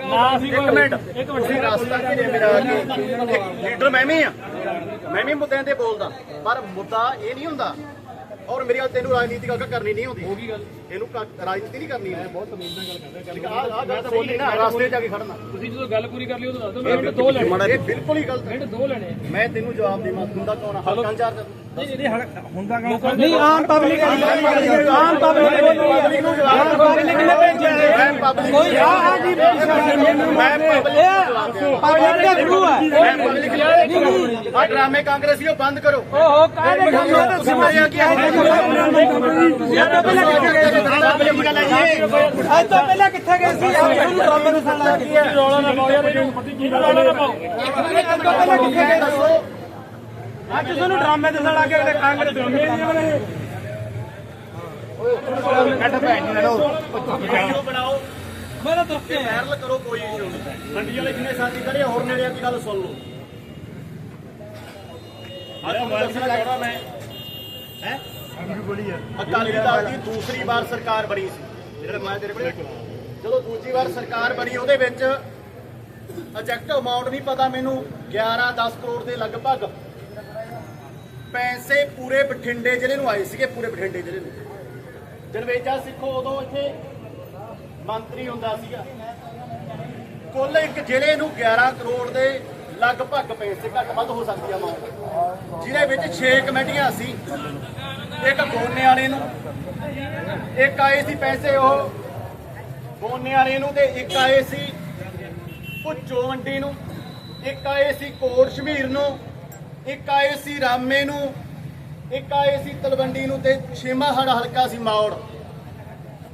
ਇੱਕ ਮਿੰਟ। ਤੁਸੀਂ ਰਸਤਾ ਕਿ ਮੇਰਾ ਕਿ ਲੀਡਰ ਮੈਂ ਵੀ ਆ। ਮੈਂ ਵੀ ਮੁੱਦਿਆਂ ਤੇ ਬੋਲਦਾ। ਪਰ ਮੁੱਦਾ ਇਹ ਨਹੀਂ ਹੁੰਦਾ। ਔਰ ਮੇਰੀ ਗੱਲ ਤੈਨੂੰ ਰਾਜਨੀਤੀ ਗੱਲ ਕਰਨੀ ਨਹੀਂ ਹੁੰਦੀ ਹੋਗੀ ਗੱਲ ਇਹਨੂੰ ਕ- ਰਾਜਨੀਤੀ ਨਹੀਂ ਕਰਨੀ। ਮੈਂ ਬਹੁਤ ਤਮੀਜ਼ ਨਾਲ ਗੱਲ ਕਰਦਾ। ਆ ਆ ਗੱਲ ਤਾਂ ਬੋਲੀ ਨਾ ਰਸਤੇ ਜਾ ਕੇ ਖੜਨਾ। ਤੁਸੀਂ ਜਦੋਂ ਗੱਲ ਪੂਰੀ ਕਰ ਲਈ ਉਦੋਂ ਦੱਸ ਦਿਓ ਮੈਂ ਦੋ ਲੈਣੇ। ਇਹ ਬਿਲਕੁਲ ਹੀ ਗਲਤ ਹੈ। ਮਿੰਟ ਦੋ ਲੈਣੇ। ਮੈਂ ਤੈਨੂੰ ਜਵਾਬ ਦੇਵਾਂ। ਹੁੰਦਾ ਕੌਣ ਹਲਕਾ ਇੰਚਾਰਜ ਨਹੀਂ ਆਮ ਪਬਲਿਕ ਆਮ ਪਬਲਿਕ ਪਬਲਿਕ ਨੂੰ ਜਵਾਬ ਪਬਲਿਕ ਨੇ ਭੇਜਿਆ ਕੋਈ ਆ ਆ ਜੀ ਮੈਂ ਪਬਲਿਕ ਪਬਲਿਕ ਦੇ ਥਰੂ ਹੈ। ਮੈਂ ਪਬਲਿਕ ਆ ਡਰਾਮੇ ਕਾਂਗਰਸੀ ਉਹ ਬੰਦ ਕਰੋ। ਓਹੋ ਕਾਹਦੇ ਕੰਮ ਹੈ ਤੁਸੀਂ ਮਾਰਿਆ ਕੀ ਹੈ ਅੱਜ ਤੋਂ ਪਹਿਲਾਂ ਕਿੱਥੇ ਗਏ ਸੀ? ਆਪ ਤੁਹਾਨੂੰ ਡਰਾਮੇ ਦੇ ਸਾਲ ਲੱਗ ਗਈ ਹੈ ਰੌਲਾ ਨਾ ਪਾਓ ਯਾਰ ਪਤਾ ਕੀ ਰੌਲਾ ਨਾ ਪਾਓ। ਅੱਜ ਤੋਂ ਪਹਿਲਾਂ ਕਿੱਥੇ ਗਏ ਦੱਸੋ ਅੱਜ ਤੁਹਾਨੂੰ ਡਰਾਮੇ ਦੇ ਸਾਲ ਲੱਗ ਗਏ ਕਾਂਗਰਸ ਵਾਇਰਲ ਕਰੋ ਕੋਈ ਇਸ਼ੂ ਨਹੀਂ। ਮੰਡੀ ਵਾਲੇ ਜਿੰਨੇ ਸਾਥੀ ਖੜੇ ਆ, ਹੋਰ ਨੇੜੇ ਆ ਕੀ ਗੱਲ ਸੁਣ ਲਓ। ਅੱਜ ਮੋਬਾਈਲ ਤੇ ਕਹਿਣਾ ਮੈਂ। ਹੈ? ਅਕਾਲੀ ਦਲ ਦੀ ਦੂਸਰੀ ਵਾਰ ਸਰਕਾਰ ਬਣੀ ਸੀ। ਜਿਹੜਾ ਮੈਂ ਤੇਰੇ ਕੋਲ ਜਦੋਂ ਦੂਜੀ ਵਾਰ ਸਰਕਾਰ ਬਣੀ ਉਹਦੇ ਵਿੱਚ ਐਜੈਕਟ ਅਮਾਉਂਟ ਨਹੀਂ ਪਤਾ ਮੈਨੂੰ 11 10 ਕਰੋੜ ਦੇ ਲਗਭਗ ਪੈਸੇ ਪੂਰੇ ਬਠਿੰਡੇ ਜ਼ਿਲ੍ਹੇ ਨੂੰ ਆਏ ਸੀਗੇ, ਪੂਰੇ ਬਠਿੰਡੇ ਜ਼ਿਲ੍ਹੇ ਨੂੰ। ਜਨਵੇਜਾ ਸਿੱਖੋ, ਉਦੋਂ ਇੱਥੇ ਮੰਤਰੀ ਹੁੰਦਾ ਸੀਗਾ। ਕੁੱਲ ਇੱਕ ਜ਼ਿਲ੍ਹੇ ਨੂੰ 11 ਕਰੋੜ ਦੇ ਲਗਭਗ ਪੈਸੇ ਘੱਟ ਵੱਧ ਹੋ ਸਕਦੀ ਆ ਅਮਾਉਂਟ ਜਿਹਦੇ ਵਿੱਚ 6 ਕਮੇਟੀਆਂ ਸੀ। ਇੱਕ ਗੋਨੇ ਵਾਲੇ ਨੂੰ, ਇੱਕ ਆਏ ਸੀ ਪੈਸੇ ਉਹ ਗੋਨੇ ਵਾਲੇ ਨੂੰ ਤੇ ਇੱਕ ਆਏ ਸੀ ਭੁੱਚੋ ਮੰਡੀ ਨੂੰ, ਇੱਕ ਆਏ ਸੀ ਕੋਟ ਸ਼ਮੀਰ ਨੂੰ। ਇੱਕ ਆਏ ਸੀ ਰਾਮੇ ਨੂੰ, ਇੱਕ ਆਏ ਸੀ ਤਲਵੰਡੀ ਨੂੰ ਤੇ ਛੇਵਾਂ ਸਾਡਾ ਹਲਕਾ ਸੀ ਮੌੜ।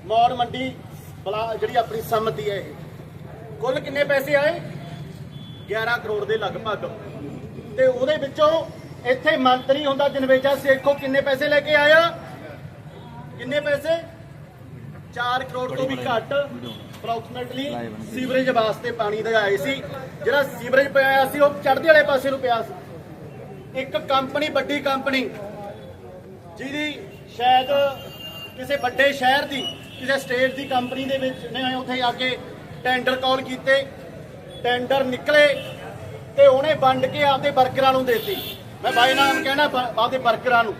ਮੌੜ ਮੰਡੀ ਬਲਾ ਜਿਹੜੀ ਆਪਣੀ ਸੰਮਤੀ ਹੈ ਇਹ। ਕੁੱਲ ਕਿੰਨੇ ਪੈਸੇ ਆਏ? 11 ਕਰੋੜ ਦੇ ਲਗਭਗ। ਤੇ ਉਹਦੇ ਵਿੱਚੋਂ ਇੱਥੇ ਮੰਤਰੀ ਹੁੰਦਾ ਜਨਵੇਜਾ ਸੇਖੋ ਕਿੰਨੇ ਪੈਸੇ ਲੈ ਕੇ ਆਇਆ? ਕਿੰਨੇ ਪੈਸੇ? 4 ਕਰੋੜ ਤੋਂ ਵੀ ਘੱਟ ਅਪਰੋਕਸੀਮੇਟਲੀ ਸੀਵਰੇਜ ਵਾਸਤੇ ਪਾਣੀ ਦੇ ਆਏ ਸੀ। ਜਿਹੜਾ ਸੀਵਰੇਜ ਪਿਆ ਸੀ, ਉਹ ਚੜ੍ਹਦੇ ਵਾਲੇ ਪਾਸੇ ਨੂੰ ਪਿਆ ਸੀ। ਇੱਕ ਕੰਪਨੀ, ਵੱਡੀ ਕੰਪਨੀ, ਜਿਹਦੀ ਸ਼ਾਇਦ ਕਿਸੇ ਵੱਡੇ ਸ਼ਹਿਰ ਦੀ, ਕਿਸੇ ਸਟੇਟ ਦੀ ਕੰਪਨੀ ਦੇ ਵਿੱਚ ਨੇ ਉੱਥੇ ਆ ਕੇ ਟੈਂਡਰ ਕਾਲ ਕੀਤੇ ਟੈਂਡਰ ਨਿਕਲੇ ਤੇ ਉਹਨੇ ਵੰਡ ਕੇ ਆਪਦੇ ਵਰਕਰਾਂ ਨੂੰ ਦੇਤੀ। ਮੈਂ ਬਾਈ ਨਾਮ ਕਹਿਣਾ ਆਪਦੇ ਵਰਕਰਾਂ ਨੂੰ।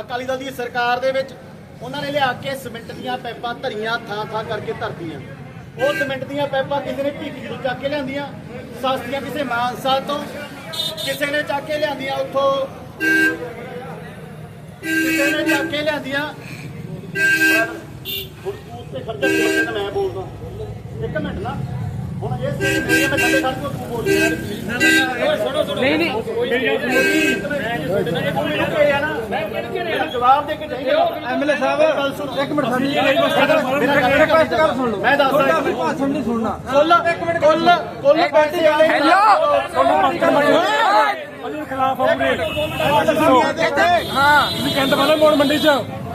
ਅਕਾਲੀ ਦਲ ਦੀ ਸਰਕਾਰ ਦੇ ਵਿੱਚ ਉਹਨਾਂ ਨੇ ਲਿਆ ਕੇ ਸਿਮੈਂਟ ਦੀਆਂ ਪੈਪਾਂ ਧਰੀਆਂ, ਥਾਂ ਥਾਂ ਕਰਕੇ ਧਰਤੀਆਂ। ਉਹ ਸਿਮੈਂਟ ਦੀਆਂ ਪੈਪਾਂ ਕਿਸੇ ਨੇ ਭੀਖੀ ਤੋਂ ਚੱਕ ਕੇ ਲਿਆਂਦੀਆਂ, ਸਸਤੀਆਂ ਕਿਸੇ ਮਾਨਸਾ ਤੋਂ ਕਿਸੇ ਨੇ ਚੱਕ ਕੇ ਲਿਆਂਦੀਆਂ ਉੱਥੋਂ। ਕਿਸੇ ਨੇ ਚੱਕ ਕੇ ਲਿਆਂਦੀਆਂ। ਫੁੱਟੂਤ ਤੇ ਖਰਚਾ ਬੋਲ ਮੈਂ ਬੋਲਦਾ। ਇੱਕ ਮਿੰਟ ਨਾ। ਹੁਣ ਇਹ ਸੀ ਮੇਰੇ ਮੈਂ ਥੱਲੇ ਖੜ ਕੇ ਤੂੰ ਬੋਲ ਰਿਹਾ ਨਹੀਂ ਨਹੀਂ ਮੇਰਾ ਜਵਾਬ ਦੇ ਕੇ ਜਾਈਏ ਐਮਐਲਏ ਸਾਹਿਬ ਇੱਕ ਮਿੰਟ ਸਾਡੀ ਰਿਕਵੈਸਟ ਕਰ ਸੁਣ ਲਓ ਮੈਂ ਦੱਸਦਾ ਤੁਹਾਡਾ ਇੱਕ ਮਿੰਟ। ਭਾਸ਼ਣ ਨਹੀਂ ਸੁਣਨਾ। ਕੁੱਲ ਕੁੱਲ ਕੁੱਲ ਪੈਸੇ ਆਏ ਖਿਲਾਫ ਆਉਂਦੇ ਹਾਂ। ਤੁਸੀਂ ਕਹਿੰਦੇ ਵਾਲੇ ਮੋੜ ਮੰਡੀ ਚ।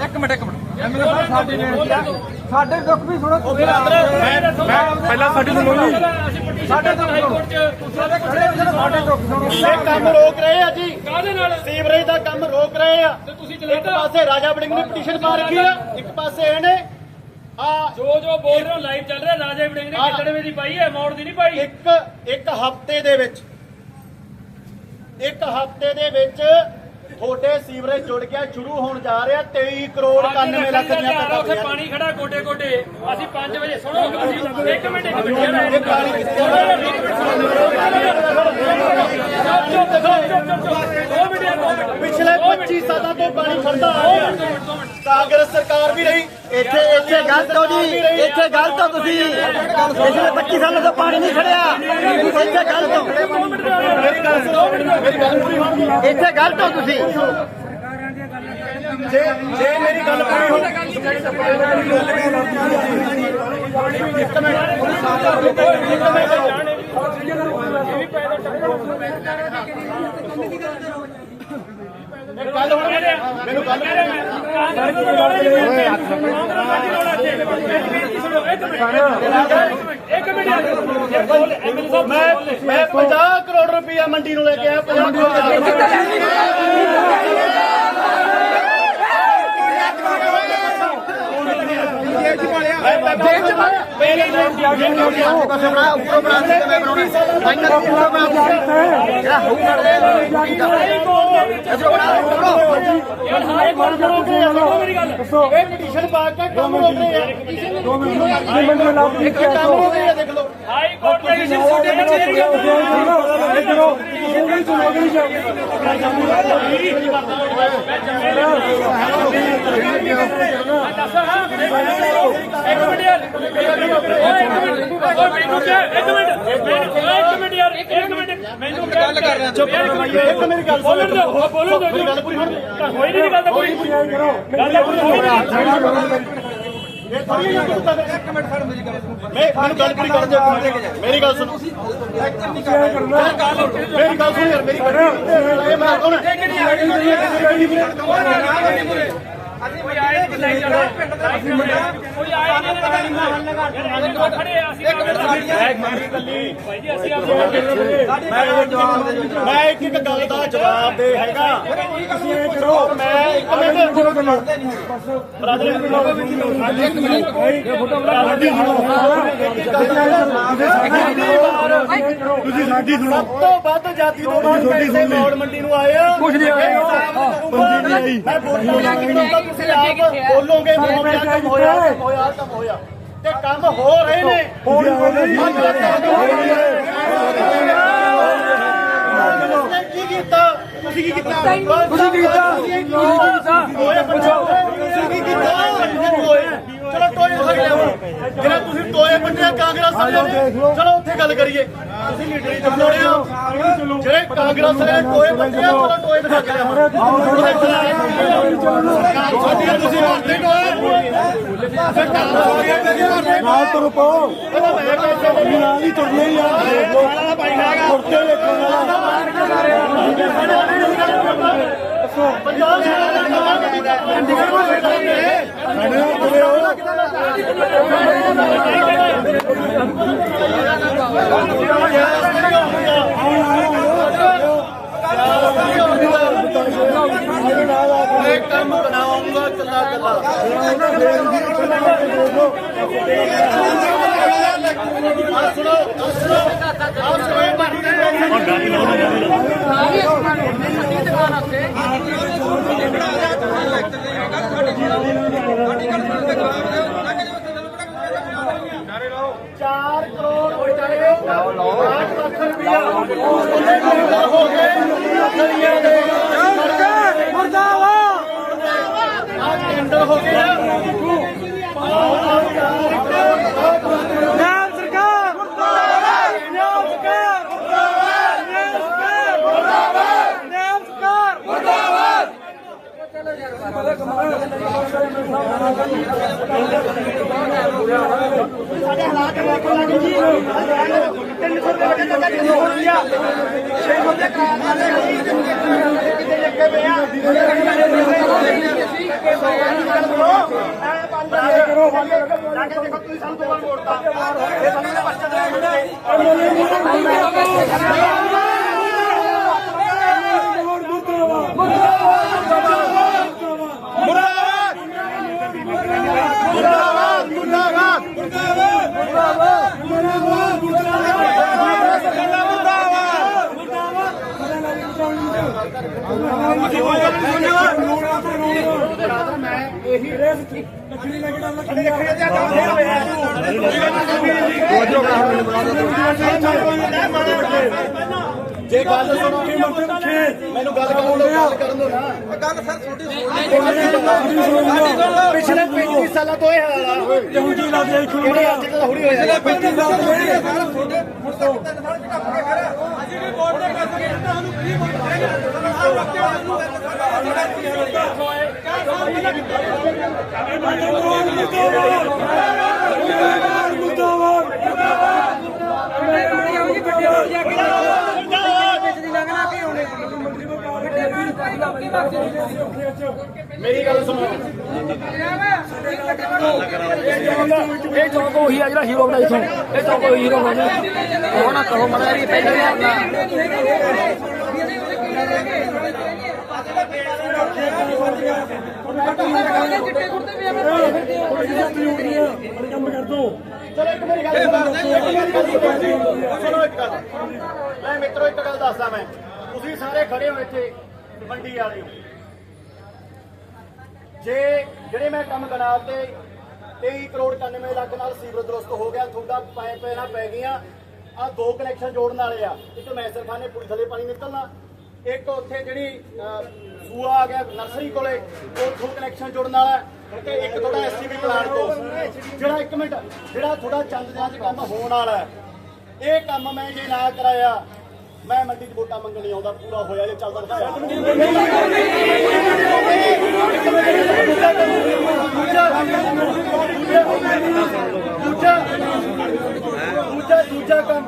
ਇੱਕ ਮਿੰਟ ਇੱਕ ਮਿੰਟ। ਐਮਐਲਏ ਸਾਹਿਬ ਸਾਡੀ ਬੇਨਤੀ ਆ ਸਾਡੇ ਦੁੱਖ ਵੀ ਸੁਣੋ ਤੁਸੀਂ ਪਹਿਲਾਂ ਸਾਡੀ ਸੁਣੋ ਜੀ। ਸਾਡੇ ਦੁੱਖ ਸੁਣੋ। ਸਾਡੇ ਖੜੇ ਹੋ ਜਿਹੜੇ ਸਾਡੇ ਦੁੱਖ ਸੁਣੋ। ਇਹ ਕੰਮ ਰੋਕ ਰਹੇ ਆ ਜੀ। ਕਾਹਦੇ ਨਾਲ? ਸੀਵਰੇਜ ਦਾ ਕੰਮ ਰੋਕ ਰਹੇ ਆ। ਤੇ ਤੁਸੀਂ ਇੱਕ ਚਲਾਉਂਦੇ ਪਾਸੇ ਰਾਜਾ ਵੜਿੰਗ ਨੇ ਪਟੀਸ਼ਨ ਪਾ ਰੱਖੀ ਆ ਇੱਕ ਪਾਸੇ ਇਹਨੇ ਆ ਜੋ ਜੋ ਬੋਲ ਰਹੇ ਹੋ ਲਾਈਵ ਚੱਲ ਰਿਹਾ। ਰਾਜੇ ਵੜਿੰਗ ਨੇ ਹਾਂ। ਕਿੱਦੜਵੇਂ ਦੀ ਪਾਈ ਹੈ ਮੋੜ ਦੀ ਨਹੀਂ ਪਾਈ। ਇੱਕ ਇੱਕ ਹਫ਼ਤੇ ਦੇ ਵਿੱਚ ਇੱਕ ਹਫ਼ਤੇ ਦੇ ਵਿੱਚ ਤੁਹਾਡੇ ਸੀਵਰੇਜ ਜੁੜ ਗਿਆ ਸ਼ੁਰੂ ਹੋਣ ਜਾ ਰਿਹਾ 23 ਕਰੋੜ 91 ਲੱਖ ਦੀਆਂ ਉੱਥੇ ਪੈਪਾਂ ਪਾਣੀ ਖੜਾ ਗੋਡੇ ਗੋਡੇ ਅਸੀਂ 5 ਵਜੇ ਸੁਣੋ ਇੱਕ ਮਿੰਟ ਇੱਕ ਮਿੰਟ ਇਹ ਪਾਣੀ ਕਿੱਥੇ ਆ ਪਿਛਲੇ 25 ਸਾਲਾਂ ਤੋਂ ਪਾਣੀ ਖੜਦਾ ਆ ਰਿਹਾ ਕਾਂਗਰਸ ਸਰਕਾਰ ਵੀ ਰਹੀ ਇੱਥੇ ਇੱਥੇ ਗਲਤ ਹੋ ਜੀ ਇੱਥੇ ਗਲਤ ਹੋ ਤੁਸੀਂ ਪਿਛਲੇ 25 ਸਾਲਾਂ ਤੋਂ ਪਾਣੀ ਨਹੀਂ ਖੜਿਆ ਇੱਥੇ ਗਲਤ ਹੋ ਮੇਰੀ ਗੱਲ ਸੁਣੋ ਮੇਰੀ ਗੱਲ ਪੂਰੀ ਹੋਣੀ ਇੱਥੇ ਗਲਤ ਹੋ ਤੁਸੀਂ ਜੇ ਜੇ ਮੇਰੀ ਗੱਲ ਪੂਰੀ ਹੋ ਗੱਲ ਹੁਣ ਮੈਨੂੰ ਗੱਲ ਮੈਂ ਮੈਂ 50 ਕਰੋੜ ਰੁਪਇਆ ਮੰਡੀ ਨੂੰ ਲੈ ਕੇ ਆਇਆ 50 ਕਰੋੜ ਜੇਬ ਚ ਪਾਲਿਆ ਜੇਬ ਚ ਪਾਇਆ ਮੇਰੇ ਨਾਲ ਪਾਸੇ ਬਣਾ ਉੱਪਰੋਂ ਬਣਾ ਕੇ ਮੈਂ ਬਣਾਉਣਾ ਫਾਈਨਲ ਉੱਪਰੋਂ ਬਣਾ ਜਿਹੜਾ ਹੋਊ ਕਰਦੇ ਇਧਰੋਂ ਬਣਾ ਉੱਪਰੋਂ ਯਾਰ ਹਾਏ ਕੋਲ ਕਰੋਗੇ ਸੁਣੋ ਮੇਰੀ ਗੱਲ ਇਹ ਪਟੀਸ਼ਨ ਪਾ ਕੇ ਕੰਮ ਰੋਕ ਰਹੇ ਆ ਕਿਸੇ ਨੇ ਦੋ ਮਿੰਟ। ਇੱਕ ਕੰਮ ਰੋਕ ਰਹੇ ਦੇਖ ਹਾਈ ਕੋਰਟ ਦੇ ਵਿਸ਼ੇ ਛੋਟੇ ਮੇਰੀ ਗੱਲ ਦੱਸ ਹਾਂ ਇੱਕ ਮਿੰਟ ਯਾਰ ਓਏ ਇੱਕ ਮਿੰਟ ਓਏ ਮੈਨੂੰ ਕਿਹਾ ਇੱਕ ਮਿੰਟ ਇੱਕ ਮਿੰਟ ਯਾਰ ਇੱਕ ਮਿੰਟ ਮੈਨੂੰ ਗੱਲ ਕਰ ਰਿਹਾ ਚੁੱਪ ਇੱਕ ਮੇਰੀ ਗੱਲ ਸੁਣ ਬੋਲਣ ਦਿਓ ਬੋਲਣ ਦਿਓ ਗੱਲ ਪੂਰੀ ਹੋਈ ਨਹੀਂ ਗੱਲ ਤਾਂ ਪੂਰੀ ਗੱਲ ਤਾਂ ਪੂਰੀ ਹੋਈ ਨਹੀਂ ਇਹ ਥੋੜੀ ਜਿਹੀ ਕੁੱਤਾ ਇੱਕ ਮਿੰਟ ਖੜ ਮੇਰੀ ਗੱਲ ਮੈਂ ਮੈਨੂੰ ਗੱਲ ਪੂਰੀ ਕਰਨ ਦਿਓ ਮੇਰੀ ਗੱਲ ਸੁਣ। ਮੇਰੀ ਗੱਲ ਸੁਣ ਯਾਰ ਮੇਰੀ ਗੱਲ ਇਹ ਮੈਂ ਕੌਣ ਕੋਈ ਆਏ ਨਹੀਂ ਲੈ ਜਾਣਾ ਕੋਈ ਆਏ ਨਹੀਂ ਲਗਾ ਲਗਾ ਖੜੇ ਆ ਅਸੀਂ ਭਾਈ ਜੀ ਅਸੀਂ ਆਪਣੀ ਮੈਂ ਇੱਕ ਇੱਕ ਗੱਲ ਦਾ ਜਵਾਬ ਦੇ ਹੈਗਾ। ਤੁਸੀਂ ਇਹ ਕਰੋ। ਮੈਂ ਇੱਕ ਮਿੰਟ। ਤੁਸੀਂ ਸਾਡੀ ਸੁਣੋ। ਸਭ ਤੋਂ ਵੱਧ ਜਾਤੀ ਤੋਂ ਬਾਅਦ ਪੈਸੇ ਮੌੜ ਮੰਡੀ ਨੂੰ ਆਏ ਕੁਝ ਨਹੀਂ ਆਏ ਮੈਂ ਬੋਲੂਗਾ ਕਿ ਤੁਸੀਂ ਆਪ ਬੋਲੋਗੇ ਹੋਇਆ ਕੰਮ ਹੋਇਆ ਕੰਮ ਹੋਇਆ ਕੰਮ ਹੋਇਆ। ਤੇ ਕੰਮ ਹੋ ਰਹੇ ਨੇ। ਕੀ ਕੀਤਾ? ਤੁਸੀਂ ਕੀ ਕੀਤਾ? ਤੁਸੀਂ ਕੀ ਕੀਤਾ? ਪੁੱਛੋ ਤੁਸੀਂ ਕੀ ਕੀਤਾ? ਹੋਏ ਚਲੋ ਟੋਏ ਫੜ ਜਿਹੜਾ ਤੁਸੀਂ ਟੋਏ ਕਾਂਗਰਸ ਵਾਲਿਆਂ ਨੇ ਚਲੋ ਉੱਥੇ ਗੱਲ ਕਰੀਏ ਤੁਸੀਂ ਲੀਡਰੀ ਚਲਾਉਣੇ ਹੋ ਜਿਹੜੇ ਕਾਂਗਰਸ ਵਾਲੇ ਨੇ ਟੋਏ ਬੰਨਿਆ ਚਲੋ ਟੋਏ ਦਿਖਾ ਕੇ ਲਿਆਓ ਸਾਡੀਆਂ ਤੁਸੀਂ ਮਾਰਦੇ ਟੋਏ ਨਾਲ ਤੁਰ ਪਾਓ ਨਾਲ ਹੀ ਤੁਰਨੇ ਹੀ ਆ ਦੇਖ ਲਓ ਤੁਰਤੇ ਵੇਖਣ ਪੰਜਾਬ ਸਰਕਾਰ ਦਾ ਕੰਮ ਕੀਤਾ ਚੰਡੀਗੜ੍ਹ ਨੂੰ ਸਾਡੇ ਨਾਲ ਤੁਰਿਓ ਇਹ ਕੰਮ ਬਣਾਉਂਗਾ ਕੱਲਾ ਕੱਲਾ ਆ ਸੁਣੋ ਆ ਸੁਣੋ ਆ ਸੁਣੋ ਇਹ ਬਾਤ ਚਾਰ ਕਰੋੜ ਬਚਾਏ 8 ਲੱਖ ਰੁਪਇਆ ਉਹਨੇ ਟੈਂਡਰ ਹੋ ਗਏ ਨਦੀਆਂ ਦੇ ਮੁਰਦਾਬਾਦ ਆ ਟੈਂਡਰ ਹੋ ਗਿਆ ਪੰਜਾਬ ਸਰਕਾਰ ਮੁਰਦਾਬਾਦ ਪੰਜਾਬ ਸਰਕਾਰ ਮੁਰਦਾਬਾਦ ਪੰਜਾਬ ਸਰਕਾਰ ਮੁਰਦਾਬਾਦ! ਸਾਡੇ ਹਾਲਾਤ ਵੇਖੋ ਲੱਗ ਜੀ। 300 ਰੁਪਏ ਵੱਡੇ ਜੱਗਾ ਦੀ ਹੋ ਰਹੀ ਆ। 600 ਦੇ ਕਰਾਰ ਵਾਲੇ ਕਿਤੇ ਲੱਗੇ ਪਏ ਆ ਕਰੋ। ਲਾ ਕੇ ਦੇਖੋ, ਤੁਸੀਂ ਸਾਨੂੰ ਦੋ ਵਾਰ ਵੋਟਤਾ ਇਹ ਸਾਨੂੰ ਨੇ ਪਰਚਾ ਮੁਰਦਾਬਾਦ ਜਾਂ ਫੇਰ ਗੱਲ ਸੁਣੋ ਮੈਨੂੰ ਗੱਲ ਕਰਨ ਦਿਓ ਗੱਲ ਕਰਨ ਦਿਓ ਨਾ ਗੱਲ ਸਰ ਛੋਟੀ ਪਿਛਲੇ 35 ਸਾਲਾਂ ਤੋਂ ਇਹ ਹਾਲ ਆ। ਜਹੂਦੀ ਲਾ ਦੇ ਕਿਹੜੇ ਅੱਜ ਤੱਕ ਥੋੜੀ ਹੋਇਆ। 35 ਸਾਲ ਤੋਂ ਮੇਰੀ ਗੱਲ ਸੁਣੋ। ਇਹ ਚੌਂਕ ਉਹੀ ਆ ਜਿਹੜਾ ਹੀਰੋ ਬਣਾਈ ਇਥੋਂ ਇਹ ਚੌਂਕ ਉਹੀ ਹੀਰੋ ਬਣਾਈ ਉਹ ਨਾ ਕਹੋ ਮਤਲਬ ਜੀ ਪਹਿਲਾਂ ਹੀ ਆਪਣਾ ਕੰਮ ਕਰ ਦੋ ਚਲੋ ਇੱਕ ਮੇਰੀ ਗੱਲ ਸੁਣੋ ਇੱਕ ਗੱਲ ਮੈਂ ਮਿੱਤਰੋ ਇੱਕ ਗੱਲ ਦੱਸਦਾ ਮੈਂ, ਤੁਸੀਂ ਸਾਰੇ ਖੜੇ ਹੋ ਇੱਥੇ ਮੰਡੀ ਵਾਲੇ ਹੋ। ਜੇ ਜਿਹੜੇ ਮੈਂ ਕੰਮ ਗਣਾ ਤੇ 23 ਕਰੋੜ 91 ਲੱਖ ਨਾਲ ਸੀਵਰ ਦਰੁਸਤ ਹੋ ਗਿਆ ਤੁਹਾਡਾ ਪਾਈਪ ਇਹਨਾਂ ਪੈ ਗਈਆਂ ਆ ਦੋ ਕਨੈਕਸ਼ਨ ਜੋੜਨ ਵਾਲੇ ਆ। ਇੱਕ ਮੈਸਰਖਾਨੇ ਪੁਲਿਸ ਥਲੇ ਪਾਣੀ ਨਿਕਲਣਾ। ਇੱਕ ਉੱਥੇ ਜਿਹੜੀ ਸੂਆ ਆ ਗਿਆ ਨਰਸਰੀ ਕੋਲੇ, ਉੱਥੋਂ ਕਨੈਕਸ਼ਨ ਜੁੜਨ ਵਾਲਾ ਤੇ ਇੱਕ ਤੁਹਾਡਾ ਐਸਟੀਵੀ ਪਲਾਂਟ ਤੋਂ। ਜਿਹੜਾ ਇੱਕ ਮਿੰਟ, ਜਿਹੜਾ ਤੁਹਾਡਾ ਚੰਦ ਜਾਂ ਕੰਮ ਹੋਣ ਵਾਲਾ ਇਹ ਕੰਮ ਮੈਂ ਜੇ ਨਾ ਕਰਾਇਆ, ਮੈਂ ਮੰਡੀ 'ਚ ਵੋਟਾਂ ਮੰਗਣ ਨਹੀਂ ਆਉਂਦਾ, ਪੂਰਾ ਹੋਇਆ ਜੇ ਚੱਲਦਾ ਦੂਜਾ ਦੂਜਾ ਦੂਜਾ ਕੰਮ।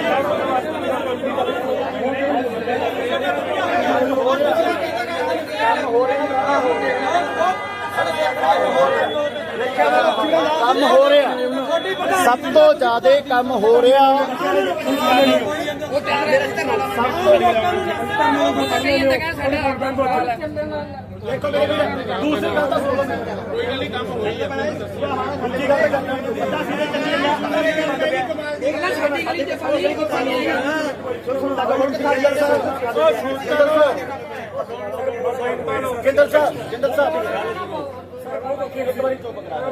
ਕੰਮ ਹੋ ਰਿਹਾ। ਸਭ ਤੋਂ ਜ਼ਿਆਦਾ ਕੰਮ ਹੋ ਰਿਹਾ। ਸਭ ਤੋਂ ਦੇਖੋ ਮੇਰੇ ਵੀਰ ਦੂਸਰੀ ਗੱਲ ਤਾਂ ਸੁਣ ਲਓ ਕੋਈ ਗੱਲ ਨਹੀਂ ਕੰਮ ਹੋ ਰਹੀ ਹੈ ਦੂਜੀ ਗੱਲ ਤਾਂ ਕਰਨਾ ਨਹੀਂ। ਪਤਾ ਸੀ ਚੱਲੀ ਜਾਂਦਾ ਸਾਡੀ ਗਲੀ ਚ ਸਾਡੀ ਗਲੀ ਜਿੰਦਲ ਸਾਹਿਬ ਜਿੰਦਲ ਸਾਹਿਬ ਇੱਕ ਵਾਰੀ ਚੁੱਪ ਕਰਾ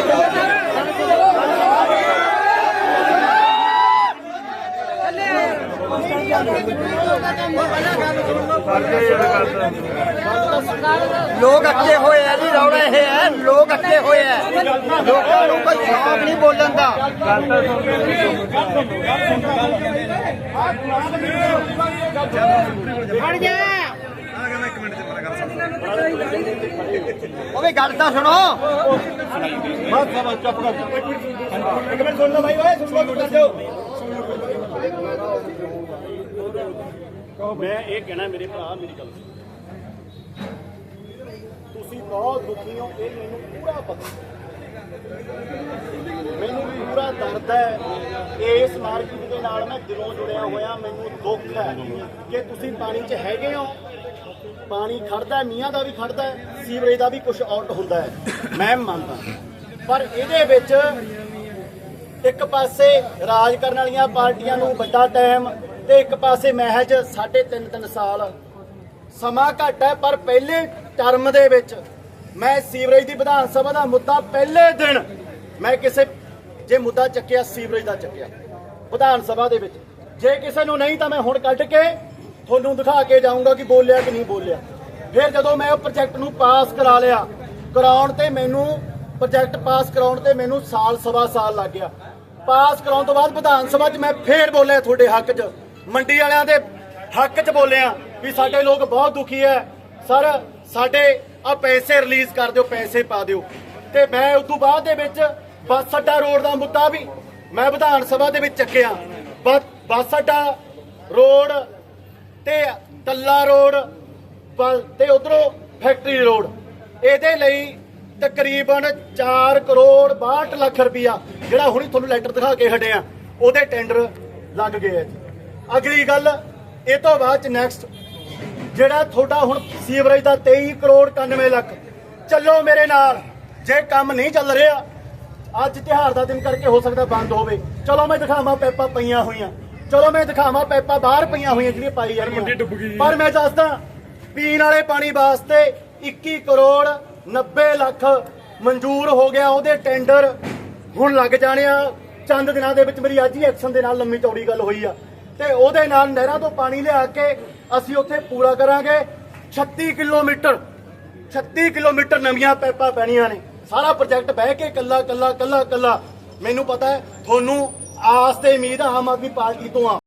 ਲੋਕ ਅੱਕੇ ਹੋਏ ਆ ਜੀ, ਰੌਲਾ ਇਹ ਹੈ, ਲੋਕ ਅੱਕੇ ਹੋਏ ਆ। ਲੋਕਾਂ ਨੂੰ ਕੋਈ ਸ਼ੌਕ ਨਹੀਂ ਬੋਲਣ ਦਾ। ਉਹ ਵੀ ਗੱਲ ਤਾਂ ਸੁਣੋ। ਬਸ ਬਸ ਚੁੱਪ ਕਰ ਇੱਕ ਮਿੰਟ ਸੁਣ ਲਓ ਭਾਈ ਓਏ ਸੁਣ ਲਓ ਕਰ ਮੈਂ ਇਹ ਕਹਿਣਾ ਮੇਰੇ ਭਰਾ, ਮੇਰੀ ਗੱਲ ਤੁਸੀਂ ਬਹੁਤ ਦੁਖੀ ਹੋ, ਇਹ ਮੈਨੂੰ ਪੂਰਾ ਪਤਾ। ਮੈਨੂੰ ਵੀ ਪੂਰਾ ਦਰਦ ਹੈ। ਇਸ ਮਾਰਕੀਟ ਦੇ ਨਾਲ ਮੈਂ ਦਿਲੋਂ ਜੁੜਿਆ ਹੋਇਆ, ਮੈਨੂੰ ਦੁੱਖ ਹੈ। ਕਿ ਤੁਸੀਂ ਪਾਣੀ 'ਚ ਹੈਗੇ ਹੋ, ਪਾਣੀ ਖੜਦਾ ਮੀਆਂ ਦਾ ਵੀ ਖੜਦਾ ਸੀਵਰੇਜ ਦਾ ਵੀ ਕੁਝ ਆਊਟ ਹੁੰਦਾ ਹੈ, ਮੈਂ ਮੰਨਦਾ। ਪਰ ਇਹਦੇ ਵਿੱਚ ਇੱਕ ਪਾਸੇ ਰਾਜ ਕਰਨ ਵਾਲੀਆਂ ਪਾਰਟੀਆਂ ਨੂੰ ਵੱਡਾ ਟਾਈਮ ਤੇ ਇੱਕ ਪਾਸੇ ਮਹਿਜ ਸਾਢੇ ਤਿੰਨ ਤਿੰਨ ਸਾਲ। ਸਮਾਂ ਘੱਟ ਹੈ, ਪਰ ਪਹਿਲੇ ਟਰਮ ਦੇ ਵਿੱਚ ਮੈਂ ਸੀਵਰੇਜ ਦੀ ਵਿਧਾਨ ਸਭਾ ਦਾ ਮੁੱਦਾ ਪਹਿਲੇ ਦਿਨ ਮੈਂ ਕਿਸੇ, ਜੇ ਮੁੱਦਾ ਚੱਕਿਆ, ਸੀਵਰੇਜ ਦਾ ਚੱਕਿਆ। ਵਿਧਾਨ ਸਭਾ ਦੇ ਵਿੱਚ। ਜੇ ਕਿਸੇ ਨੂੰ ਨਹੀਂ ਤਾਂ ਮੈਂ ਹੁਣ ਕੱਢ ਕੇ ਤੁਹਾਨੂੰ ਦਿਖਾ ਕੇ ਜਾਊਂਗਾ ਕਿ ਬੋਲਿਆ ਕਿ ਨਹੀਂ ਬੋਲਿਆ। ਫਿਰ ਜਦੋਂ ਮੈਂ ਉਹ ਪ੍ਰੋਜੈਕਟ ਨੂੰ ਪਾਸ ਕਰਾ ਲਿਆ, ਕਰਾਉਣ ਤੇ ਮੈਨੂੰ ਪ੍ਰੋਜੈਕਟ ਪਾਸ ਕਰਾਉਣ ਤੇ ਮੈਨੂੰ ਸਾਲ ਸਵਾ ਸਾਲ ਲੱਗ ਗਿਆ। ਪਾਸ ਕਰਾਉਣ ਤੋਂ ਬਾਅਦ ਵਿਧਾਨ ਸਭਾ 'ਚ ਮੈਂ ਫੇਰ ਬੋਲਿਆ ਤੁਹਾਡੇ ਹੱਕ 'ਚ। ਮੰਡੀ ਵਾਲਿਆਂ ਦੇ ਹੱਕ 'ਚ ਬੋਲਿਆ ਵੀ ਸਾਡੇ ਲੋਕ ਬਹੁਤ ਦੁਖੀ ਹੈ ਸਰ ਸਾਡੇ ਆ ਪੈਸੇ ਰਿਲੀਜ਼ ਕਰ ਦਿਓ, ਪੈਸੇ ਪਾ ਦਿਓ। ਤੇ ਮੈਂ ਉਸ ਤੋਂ ਬਾਅਦ ਦੇ ਵਿੱਚ ਬੱਸ ਅੱਡਾ ਰੋਡ ਦਾ ਮੁੱਦਾ ਵੀ ਮੈਂ ਵਿਧਾਨ ਸਭਾ ਦੇ ਵਿੱਚ ਚੱਕਿਆ। ਬ- ਬੱਸ ਅੱਡਾ ਰੋਡ ਤੇ ਟੱਲਾ ਰੋਡ ਬ- ਤੇ ਉਧਰੋਂ ਫੈਕਟਰੀ ਰੋਡ। ਇਹਦੇ ਲਈ ਤਕਰੀਬਨ 4 ਕਰੋੜ 62 ਲੱਖ ਰੁਪਇਆ ਜਿਹੜਾ ਹੁਣੀ ਤੁਹਾਨੂੰ ਲੈਟਰ ਦਿਖਾ ਕੇ ਹਟਿਆ, ਉਹਦੇ ਟੈਂਡਰ ਲੱਗ ਗਏ ਆ ਜੀ। ਅਗਲੀ ਗੱਲ, ਇਹ ਤੋਂ ਬਾਅਦ ਚ ਨੈਕਸਟ ਜਿਹੜਾ ਤੁਹਾਡਾ ਹੁਣ ਸੀਵਰੇਜ ਦਾ 23 ਕਰੋੜ 91 ਲੱਖ। ਚੱਲੋ ਮੇਰੇ ਨਾਲ ਜੇ ਕੰਮ ਨਹੀਂ ਚੱਲ ਰਿਹਾ ਅੱਜ ਤਿਉਹਾਰ ਦਾ ਦਿਨ ਕਰਕੇ ਹੋ ਸਕਦਾ ਬੰਦ ਹੋਵੇ। ਚਲੋ ਮੈਂ ਦਿਖਾਵਾਂ ਪੈਪਾਂ ਪਈਆਂ ਹੋਈਆਂ। ਚਲੋ ਮੈਂ ਦਿਖਾਵਾਂ ਪੈਪਾਂ ਬਾਹਰ ਪਈਆਂ ਹੋਈਆਂ ਜਿਹੜੀਆਂ ਪਾਈ ਜਾਂਦੀਆਂ ਪਰ ਮੈਂ ਦੱਸਦਾ ਪੀਣ ਵਾਲੇ ਪਾਣੀ ਵਾਸਤੇ 21 ਕਰੋੜ 90 ਲੱਖ ਮਨਜ਼ੂਰ ਹੋ ਗਿਆ ਉਹਦੇ ਟੈਂਡਰ। ਹੁਣ ਲੱਗ ਜਾਣੇ ਆ ਚੰਦ ਦਿਨਾਂ ਦੇ ਵਿੱਚ ਮੇਰੀ ਅੱਜ ਹੀ ਐਕਸ਼ਨ ਦੇ ਨਾਲ ਲੰਮੀ ਚੌੜੀ ਗੱਲ ਹੋਈ ਆ। ਤੇ ਉਹਦੇ ਨਾਲ ਨਹਿਰਾਂ ਤੋਂ ਪਾਣੀ ਲਿਆ ਕੇ ਅਸੀਂ ਉੱਥੇ ਪੂਰਾ ਕਰਾਂਗੇ। 36 ਕਿਲੋਮੀਟਰ 36 ਕਿਲੋਮੀਟਰ ਨਵੀਆਂ ਪੈਪਾਂ ਪੈਣੀਆਂ ਨੇ। ਸਾਰਾ ਪ੍ਰੋਜੈਕਟ ਬਹਿ ਕੇ ਕੱਲਾ ਕੱਲਾ ਕੱਲਾ ਕੱਲਾ ਮੈਨੂੰ ਪਤਾ ਹੈ, ਤੁਹਾਨੂੰ ਆਸ ਤੇ ਉਮੀਦ ਆ, ਆਮ ਆਦਮੀ ਪਾਰਟੀ ਤੋਂ ਆ।